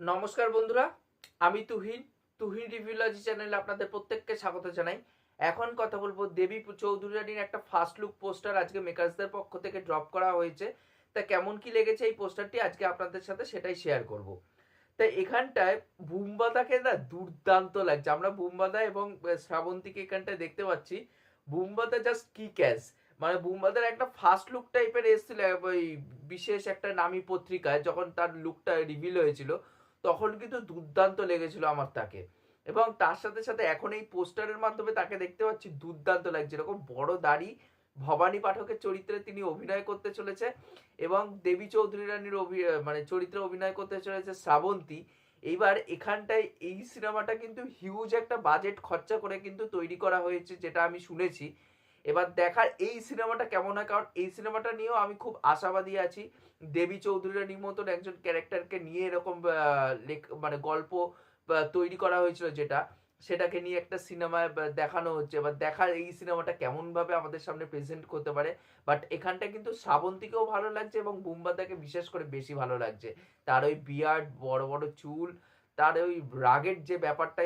নমস্কার বন্ধুরা, আমি তুহিন তুহিন রিভিউলজি চ্যানেলে আপনাদের প্রত্যেককে স্বাগত জানাই। এখন কথা বলব দেবী চৌধুরী রানীর একটা ফার্স্ট লুক পোস্টার আজকে মেকার্সদের পক্ষ থেকে ড্রপ করা হয়েছে। তা কেমন কি লেগেছে এই পোস্টারটি আজকে আপনাদের সাথে সেটাই শেয়ার করব। তাই এখানটায় বুম্বাদাকে না দুর্দান্ত লাগছে। আমরা বুম্বাদা এবং শ্রাবন্তীকে এখানটায় দেখতে পাচ্ছি। বুম্বাদা জাস্ট কি ক্যাশ মানে বুম্বাদার একটা ফার্স্ট লুক টাইপের এসেছিল, ওই বিশেষ একটা নামী পত্রিকায়, যখন তার লুকটা রিভিল হয়েছিল। তখন কিন্তু দুর্দান্ত লেগেছিল আমার তাকে। এবং তার সাথে সাথে এখন এই পোস্টারের মাধ্যমে তাকে দেখতে পাচ্ছি, দুর্দান্ত লাগছে। এরকম বড় দাড়ি ভবানী পাঠকের চরিত্রে তিনি অভিনয় করতে চলেছে এবং দেবী চৌধুরী রানীর মানে চরিত্রে অভিনয় করতে চলেছে শ্রাবন্তী। এইবার এখানটায় এই সিনেমাটা কিন্তু হিউজ একটা বাজেট খরচা করে কিন্তু তৈরি করা হয়েছে, যেটা আমি শুনেছি। এবার দেখার এই সিনেমাটা কেমন হয়? কারণ এই সিনেমাটা নিয়েও আমি খুব আশাবাদী আছি। দেবী চৌধুরী রানীর মতন একজন ক্যারেক্টারকে নিয়ে এরকম মানে গল্প তৈরি করা হয়েছিল যেটা, সেটাকে নিয়ে একটা সিনেমায় দেখানো হচ্ছে। বা দেখার এই সিনেমাটা কেমনভাবে আমাদের সামনে প্রেজেন্ট করতে পারে? বাট এখানটা কিন্তু শ্রাবন্তীকেও ভালো লাগছে এবং বুম্বাদাকে বিশেষ করে বেশি ভালো লাগছে। তার ওই বিয়ার্ড বড় বড় চুল তার ওই রাগের যে ব্যাপারটা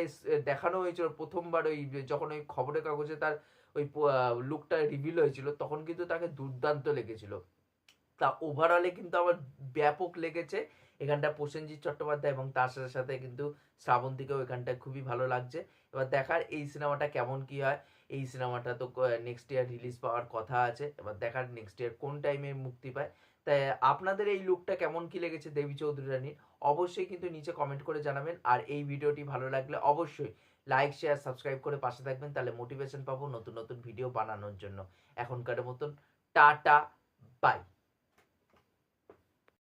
দেখানো হয়েছিল প্রথমবার ওই যখন ওই খবরের কাগজে তার ওই লুকটা রিভিল হয়েছিল, তখন কিন্তু তাকে দুর্দান্ত লেগেছিল। তা ওভারঅলে কিন্তু আমার ব্যাপক লেগেছে। এখানটা প্রসেনজিৎ চট্টোপাধ্যায় এবং তার সাথে সাথে কিন্তু শ্রাবন্তীকেও এখানটায় খুবই ভালো লাগছে। এবার দেখার এই সিনেমাটা কেমন কি হয়? এই সিনেমাটা তো নেক্সট ইয়ার রিলিজ পাওয়ার কথা আছে। এবার দেখার নেক্সট ইয়ার কোন টাইমে মুক্তি পায়? তাই আপনাদের এই লুকটা কেমন কি লেগেছে দেবী চৌধুরী রানীর? অবশ্যই কিন্তু নিচে কমেন্ট করে জানাবেন। আর এই ভিডিওটি ভালো লাগলে অবশ্যই লাইক শেয়ার সাবস্ক্রাইব করে পাশে থাকবেন। তাহলে মোটিভেশন পাবো নতুন নতুন ভিডিও বানানোর জন্য। এখনকার মতন টাটা বাই